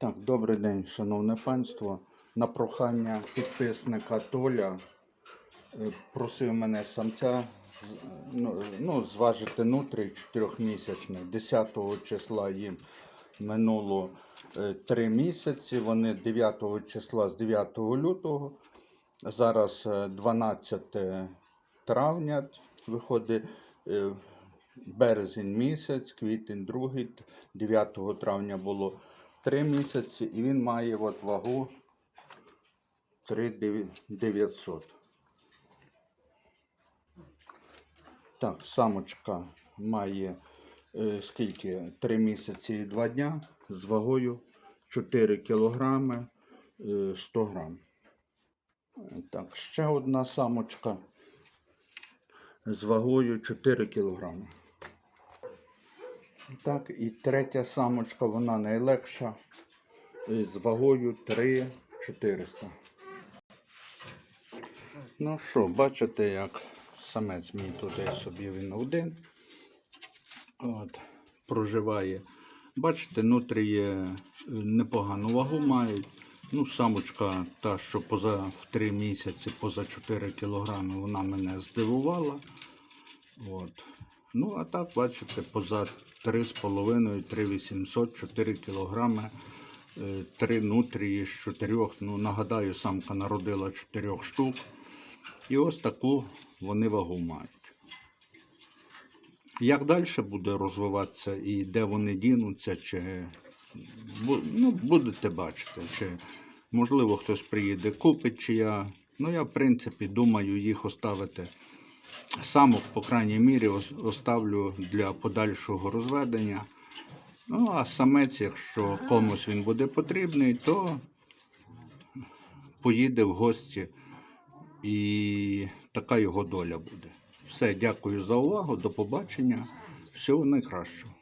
Так, добрий день, шановне панство. На прохання підписника Толя е, просив мене самця з- ну, ну, зважити нутрій чотирьохмісячний. 10 числа їм минуло 3 місяці. Вони 9 числа з 9 лютого. Зараз е, 12 травня виходить е, березень місяць, квітень другий, 9 травня було 3 місяці, і він має от вагу 3900. Так, самочка має е, скільки? 3 місяці і 2 дня з вагою 4 кілограми е, 100 грам. Е, Так, ще одна самочка з вагою 4 кілограми. Так, і третя самочка, вона найлегша, з вагою 3 400. Ну що, бачите, як самець мій туди собі він один. От, проживає. Бачите, нутрії е, непогану вагу мають. Ну, самочка та, що поза в 3 місяці, поза 4 кілограми, вона мене здивувала. От. Ну, а так, бачите, поза 3,5, 3,800, 4 кілограми, 3 нутрії з 4. Ну, нагадаю, самка народила 4 штук. І ось таку вони вагу мають. Як далі буде розвиватися і де вони дінуться, чи ну, будете бачити, чи можливо хтось приїде, купить, чи я. Ну, я, в принципі, думаю їх оставити самок, по крайній мірі, оставлю для подальшого розведення. Ну, а самець, якщо комусь він буде потрібний, то поїде в гості і така його доля буде. Все, дякую за увагу, до побачення. Всього найкращого.